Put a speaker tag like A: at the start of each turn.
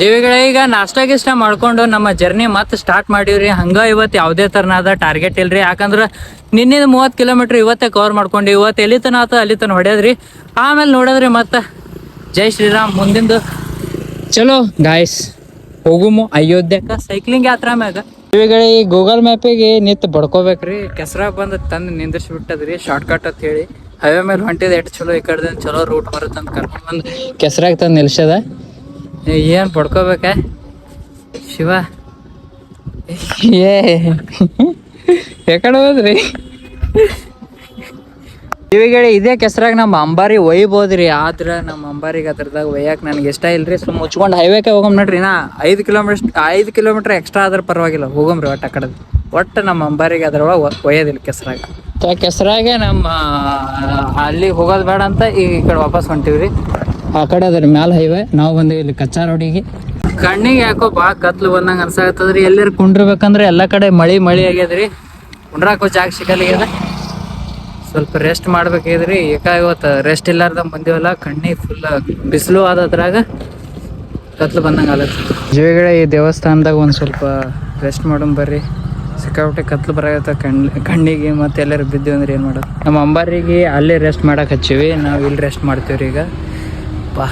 A: ಜೀವಿಗಳ, ಈಗ ನಾಷ್ಟ ಗಿಷ್ಟ ಮಾಡ್ಕೊಂಡು ನಮ್ಮ ಜರ್ನಿ ಮತ್ತೆ ಸ್ಟಾರ್ಟ್ ಮಾಡೀವ್ರಿ. ಹಂಗ ಇವತ್ತು ಯಾವುದೇ ತರನಾದ ಟಾರ್ಗೆಟ್ ಇಲ್ರಿ. ಯಾಕಂದ್ರ ನಿನ್ನಿಂದ ಮೂವತ್ತು ಕಿಲೋಮೀಟರ್ ಇವತ್ತೇ ಕವರ್ ಮಾಡ್ಕೊಂಡು. ಇವತ್ತು ಎಲ್ಲಿ ತನ ಆತ, ಅಲ್ಲಿ ತನ ಹೊಡ್ಯದ್ರಿ. ಆಮೇಲೆ ನೋಡದ್ರಿ ಮತ್ತೆ. ಜೈ ಶ್ರೀರಾಮ್. ಮುಂದಿಂದು ಚಲೋ ಗಾಯ್ಸ್ ಹೋಗುಮು ಅಯೋಧ್ಯಕ್ಕ ಸೈಕ್ಲಿಂಗ್ ಯಾತ್ರಾ ಮ್ಯಾಗ. ಜೀವಿಗಳ, ಈ ಗೂಗಲ್ ಮ್ಯಾಪಿಗೆ ನಿಂತು ಬಡ್ಕೋಬೇಕ್ರಿ. ಕೆಸರ ಬಂದು ತಂದು ಶಾರ್ಟ್ ಕಟ್ ಅಂತ ಹೇಳಿ. ಹೈವೇ ಮೇಲೆ ಹೊಂಟಿದ ಎಷ್ಟು ಚಲೋ ಈ ಕಡೆ ಚಲೋ ರೂಟ್ ಬರುತ್ತೆ ಅಂತ ಕರ್ಕೊಂಡ್ ಬಂದು ಕೆಸರಾಗ ತಂದು ನಿಲ್ಸದ ಏನ್ ಪಡ್ಕೋಬೇಕ? ಶಿವ. ಏ. ಯಾಕಡೆ ಇದೇ ಕೆಸರಾಗ ನಮ್ಮ ಅಂಬಾರಿ ಒಯ್ಬೋದ್ರಿ. ಆದ್ರ ನಮ್ಮ ಅಂಬಾರಿಗೆ ಅದ್ರದಾಗ ಒಯ್ಯಾಕ ನನಗೆ ಇಷ್ಟ ಇಲ್ರಿ. ಸುಮ್ ಮುಚ್ಕೊಂಡು ಹೈವೇಕೆ ಹೋಗಮ್ ನೋಡ್ರಿ ನಾ. ಐದು ಕಿಲೋಮೀಟರ್ ಐದು ಕಿಲೋಮೀಟರ್ ಎಕ್ಸ್ಟ್ರಾ ಆದ್ರೆ ಪರವಾಗಿಲ್ಲ. ಹೋಗಮ್ರಿ ಒಟ್ಟು ಆ ಕಡೆದು. ಒಟ್ಟು ನಮ್ಮ ಅಂಬಾರಿಗೆ ಅದ್ರೊಳಗೆ ಒಯ್ಯೋದಿಲ್ಲ ಕೆಸರಾಗ. ಕೆಸರಾಗೆ ನಮ್ಮ ಅಲ್ಲಿ ಹೋಗೋದು ಬೇಡ ಅಂತ ಈ ಕಡೆ ವಾಪಸ್ ಹೊಂಟಿವ್ರಿ. ಆ ಕಡೆ ಅದ್ರ ಮ್ಯಾಲ ಹೈವೇ ನಾವು ಬಂದೇವಿ ಇಲ್ಲಿ ಕಚ್ಚಾ ರೋಡಿಗೆ. ಕಣ್ಣಿಗೆ ಯಾಕೋ ಬಾ ಕತ್ಲು ಬಂದಂಗೆ ಅನ್ಸಾಕತ್ತದ್ರಿ. ಎಲ್ಲರೂ ಕುಂಡ್ರಬೇಕಂದ್ರೆ ಎಲ್ಲ ಕಡೆ ಮಳಿ ಮಳಿ ಆಗ್ಯದ್ರಿ. ಕುಂಡ್ರಾಕೋ ಜಾಗ ಸಿಗಲ್ಲ ಸ್ವಲ್ಪ ರೆಸ್ಟ್ ಮಾಡ್ಬೇಕಾಗಿದ್ರಿ ಏಕ ಇವತ್ತು ರೆಸ್ಟ್ ಇಲ್ಲಾರ್ದ ಬಂದಿವಲ್ಲ ಕಣ್ಣಿಗೆ ಫುಲ್ ಬಿಸಿಲು ಆದ್ರಾಗ ಕತ್ಲು ಬಂದಂಗೆ ಆಗತ್ತೆ ಜೀವಿಗಳ ಈ ದೇವಸ್ಥಾನದಾಗ ಒಂದು ಸ್ವಲ್ಪ ರೆಸ್ಟ್ ಮಾಡೋಣ ಬರ್ರಿ. ಸಿಕ್ಕಾಪಟ್ಟೆ ಕತ್ಲು ಬರಾಗತ್ತ ಕಣ್ ಕಣ್ಣಿಗೆ ಮತ್ತೆ ಎಲ್ಲರೂ ಬಿದ್ದೀವಿ ಅಂದ್ರೆ ಏನು ಮಾಡೋದು? ನಮ್ಮ ಅಂಬಾರಿಗೆ ಅಲ್ಲೇ ರೆಸ್ಟ್ ಮಾಡಕ್ಕೆ ಹಚ್ಚಿವಿ. ನಾವು ಇಲ್ಲಿ ರೆಸ್ಟ್ ಮಾಡ್ತೀವ್ರಿ ಈಗ. ಬಾ